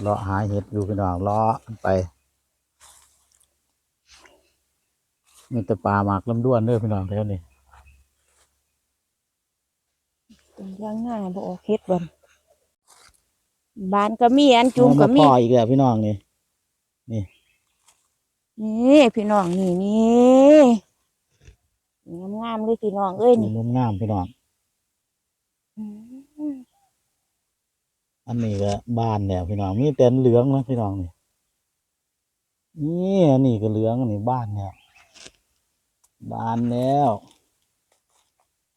เลาะหาเห็ดอยู่พี่น้องเลาะไปมีแต่ปลาหมากลำด้วนเด้อพี่น้องแถวนี้ยังง่ายบ่ออกเฮ็ดบ่นบ้านก็มีอันจุ่มก็มีเอาาพ่ออีกแล้วพี่น้องนี่นี่พี่น้องนี่นี่งามๆเลยพี่น้องเอ้ยนี่นี่มุมงามพี่น้อง อันนี้ก็บานเนี่ยพี่น้องมีแต่เหลืองนะพี่น้องนี่นี่อันนี้ก็เหลืองอันนี้บ้านเนี่ยบานแล้ว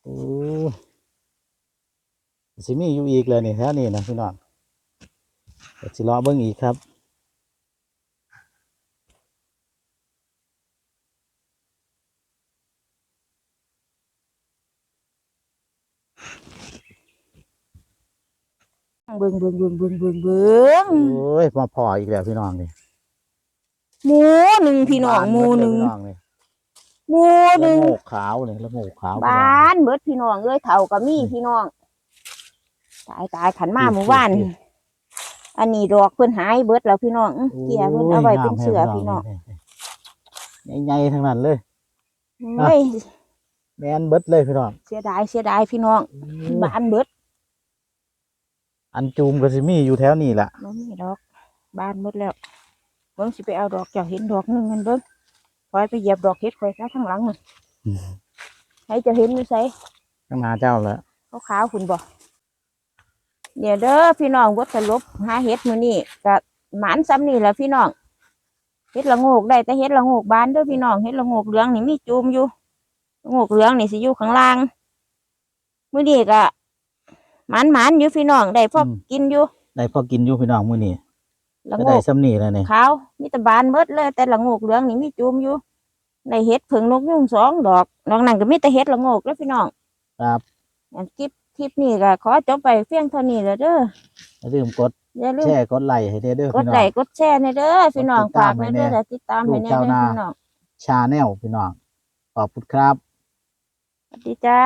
โอ้สิมีอยู่อีกเลยนี่แค่นี้นะพี่น้องจะสิรอเบิ้งอีกครับ เบิ่งเบิ่งเบิ่งเบิ่งเบิ่งเบิ่งโอ้ยมาพออีกแล้วพี่น้องนี่หมูหนึ่งพี่น้องหมูหนึ่งหมูพี่น้องละหนึ่งโงกขาวเนี่ละโงกขาวบ้านเบิดพี่น้องเอ้ยเฒ่าก็มีพี่น้องตายตายขันมาหมู่บ้าน อันนี้ดอกเพิ่นหายเบิดแล้วพี่น้องเกี่ยเพิ่นเอาไว้เป็นเสือพี่น้องใหญ่ๆทั้งนั้นเลยเฮ้ยแมนเบิดเลยพี่น้อง เสียดายเสียดายพี่น้องบ้านเบิด อันจูมก็สิมีอยู่แถวนี้แหละบ่มีดอกบ้านเบิดแล้วเบิ่งสิไปเอาดอกเจ้าเห็นดอกหนึงกันเบิ่งคอยไปเหยียบดอกเฮ็ดคอยซะข้างหลังน่ะให้เจะเห็นอยู่ไสข้างหน้าเจ้าแล้วขาวๆคุณบ่เดี๋ยวเด้อพี่น้องบดสรุปหาเห็ดมื้อนี้ก็หมานซ้ำนี่แหละพี่น้องเห็ดละโงกได้แต่เห็ดละโงกบานเด้อพี่น้องเห็ดละโงกเหลืองนี่มีจูมอยู่ละโงกเหลืองนี่สิอยู่ข้างล่างมื้อนี้ก็ หมานหมานๆอยู่พี่น้องได้พอกินอยู่ได้พอกินอยู่พี่น้องมื้อนี้ละก็โงได้กซ้ำนี่แล้วนี่ขาวมีแต่บานเบิดเลย แต่ละโงกเหลืองนี่มีจูมอยู่ได้เห็ดผึ่งนกยุงสองดอกนอกนั้นก็มีแต่เห็ดละโงกแล้วพี่น้องครับอันคลิปคลิปนี้ก็ขอจบไปเพียงเท่านี้แล้วเด้ออย่าลืมกดอย่าลืมแชร์กดไลค์ให้ได้เด้อกดพี่น้อไลง ค์กดแชร์ในเด้อพี่น้องกดติดตาฝามกในเด้อให้แน่และติดตามให้แน่ลูกเด้อเจ้าหน้าพี่น้องชาแนลพี่น้องขอบคุณครับ สวัสดีจ้า